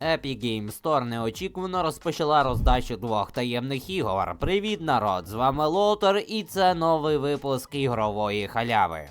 Epic Games Store неочікувано розпочала роздачу двох таємних ігор. Привіт, народ! З вами Лотер, і це новий випуск ігрової халяви.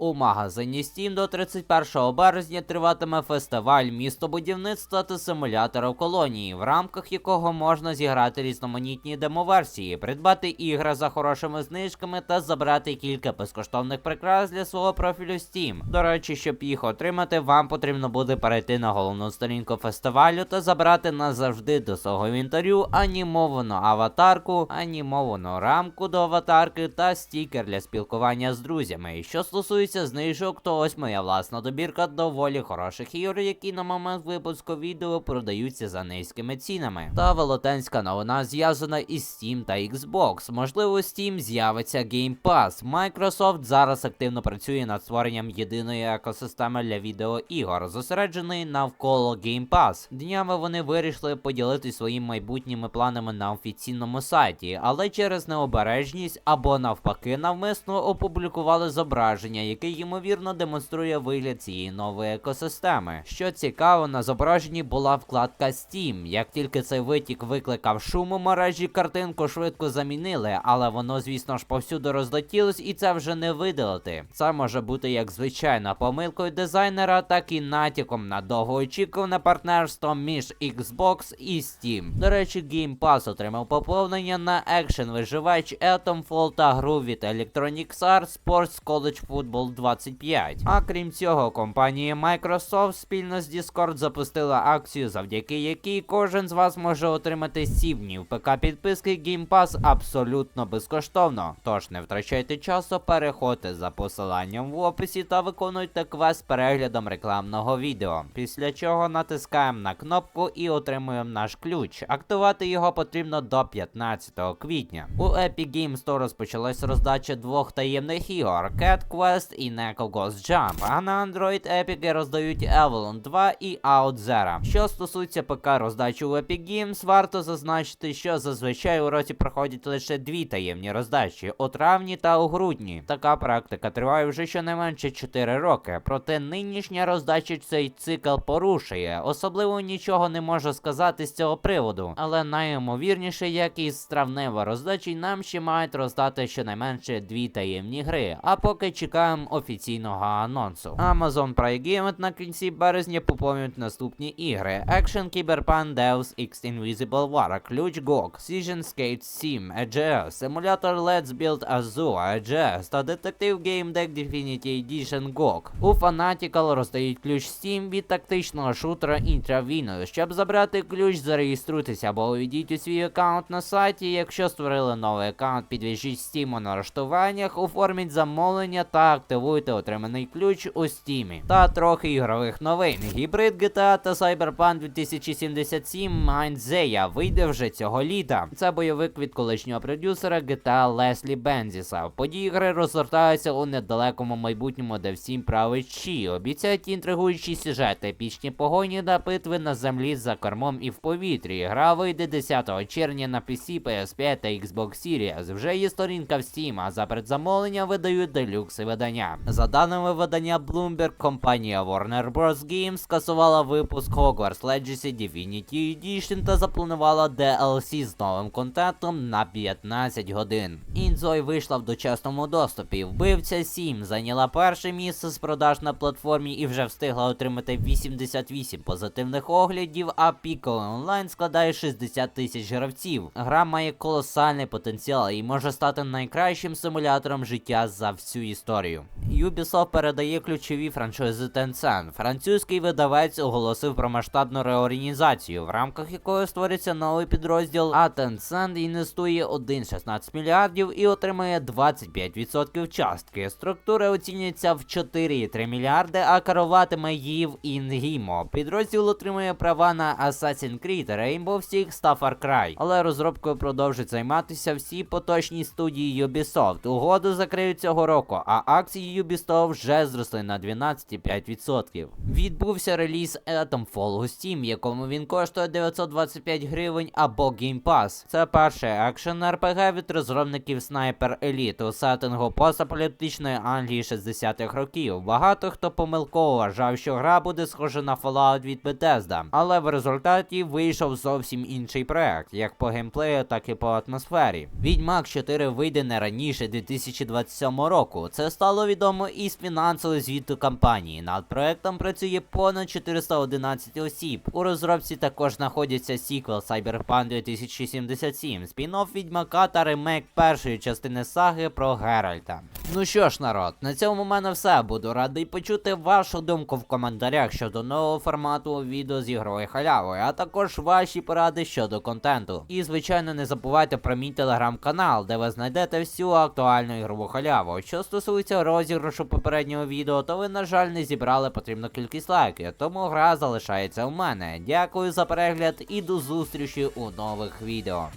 У магазині Steam до 31 березня триватиме фестиваль містобудівництва та симуляторів колонії, в рамках якого можна зіграти різноманітні демоверсії, придбати ігри за хорошими знижками та забрати кілька безкоштовних прикрас для свого профілю Steam. До речі, щоб їх отримати, вам потрібно буде перейти на головну сторінку фестивалю та забрати назавжди до свого інвентарю анімовану аватарку, анімовану рамку до аватарки та стікер для спілкування з друзями. Що стосується знижок, то ось моя власна добірка доволі хороших ігор, які на момент випуску відео продаються за низькими цінами. Та велетенська новина зв'язана із Steam та Xbox. Можливо, Steam з'явиться Game Pass. Microsoft зараз активно працює над створенням єдиної екосистеми для відеоігор, зосередженої навколо Game Pass. Днями вони вирішили поділитися своїми майбутніми планами на офіційному сайті, але через необережність або навпаки навмисно опублікували зображення, яке ймовірно демонструє вигляд цієї нової екосистеми. Що цікаво, на зображенні була вкладка Steam. Як тільки цей витік викликав шум у мережі, картинку швидко замінили, але воно, звісно ж, повсюди розлетілось, і це вже не видалити. Це може бути як звичайна помилкою дизайнера, так і натяком на довгоочікуване партнерство між Xbox і Steam. До речі, Game Pass отримав поповнення на екшен виживач Atomfall та гру від Electronic Arts Sports College Football 25. А крім цього, компанія Microsoft спільно з Discord запустила акцію, завдяки якій кожен з вас може отримати 7 днів ПК підписки Game Pass абсолютно безкоштовно. Тож не втрачайте часу, переходьте за посиланням в описі та виконуйте квест переглядом рекламного відео. Після чого натискаємо на кнопку і отримуємо наш ключ. Активувати його потрібно до 15 квітня. У Epic Games Store розпочалась роздача двох таємних ігор Cat Quest і Neko Ghost Jump, а на Android Epic роздають Avalon 2 і OutZero. Що стосується ПК роздачі у Epic Games, варто зазначити, що зазвичай у році проходять лише дві таємні роздачі у травні та у грудні. Така практика триває вже щонайменше 4 роки. Проте нинішня роздача цей цикл порушує. Особливо нічого не можу сказати з цього приводу. Але найімовірніше, як і з травневої роздачі, нам ще мають роздати щонайменше дві таємні гри. А поки чекаємо офіційного анонсу. Amazon Prime на кінці березня поповнюють наступні ігри: Action Cyberpunk Deus X Invisible War, Ключ GOG, Season Skate 7, EGS, симулятор Let's Build Azure, EGS та Detective Game Deck Definitive Edition GOG. У Fanatical роздають ключ Steam від тактичного шутера Intravenous. Щоб забрати ключ, зареєструйтеся або увійдіть у свій аккаунт на сайті. Якщо створили новий аккаунт, підв'яжіть Steam у налаштуваннях, оформіть замовлення та активуйте отриманий ключ у Steam. Та трохи ігрових новин. Гібрид GTA та Cyberpunk 2077 Майнзея вийде вже цього літа. Це бойовик від колишнього продюсера GTA Леслі Бензіса. Події гри розгортаються у недалекому майбутньому, де всім править Чі. Обіцяють інтригуючі сюжети, епічні погоні та битви на землі за кормом і в повітрі. Гра вийде 10 червня на PC, PS5 та Xbox Series. Вже є сторінка в Steam, а за предзамовлення видають делюкси видання. За даними видання Bloomberg, компанія Warner Bros. Games скасувала випуск Hogwarts Legacy Divinity Edition та запланувала DLC з новим контентом на 15 годин. Інзой вийшла в дочасному доступі. Вбивця 7 зайняла перше місце з продаж на платформі і вже встигла отримати 88 позитивних оглядів, а піковий онлайн складає 60 тисяч гравців. Гра має колосальний потенціал і може стати найкращим симулятором життя за всю історію. Ubisoft передає ключові франшизи Tencent. Французький видавець оголосив про масштабну реорганізацію, в рамках якої створиться новий підрозділ, а Tencent інвестує 1,16 мільярдів і отримає 25% частки. Структура оцінюється в 4,3 мільярди, а керуватиме її в Інгімо. Підрозділ отримує права на Assassin's Creed, Rainbow Six та Far Cry. Але розробкою продовжують займатися всі поточні студії Ubisoft. Угоду закриють цього року, а акції Ubisoft вже зросли на 12,5%. Відбувся реліз Atomfall у Steam, якому він коштує 925 гривень або Game Pass. Це перший екшен RPG від розробників Sniper Elite у сеттингу постаполітичної Англії 60-х років. Багато хто помилково вважав, що гра буде схожа на Fallout від Bethesda, але в результаті вийшов зовсім інший проект, як по геймплею, так і по атмосфері. Відьмак 4 вийде не раніше 2027 року. Це стало відомо із фінансової звіту компанії. Над проектом працює понад 411 осіб. У розробці також знаходяться сіквел Cyberpunk 2077, спін-офф Відьмака та ремейк першої частини саги про Геральта. Ну що ж, народ, на цьому в мене все. Буду радий почути вашу думку в коментарях щодо нового формату відео з ігровою халявою, а також ваші поради щодо контенту. І звичайно, не забувайте про мій телеграм-канал, де ви знайдете всю актуальну ігрову халяву. Що стосується розіграшу попереднього відео, то ви, на жаль, не зібрали потрібну кількість лайків, тому гра залишається у мене. Дякую за перегляд і до зустрічі у нових відео.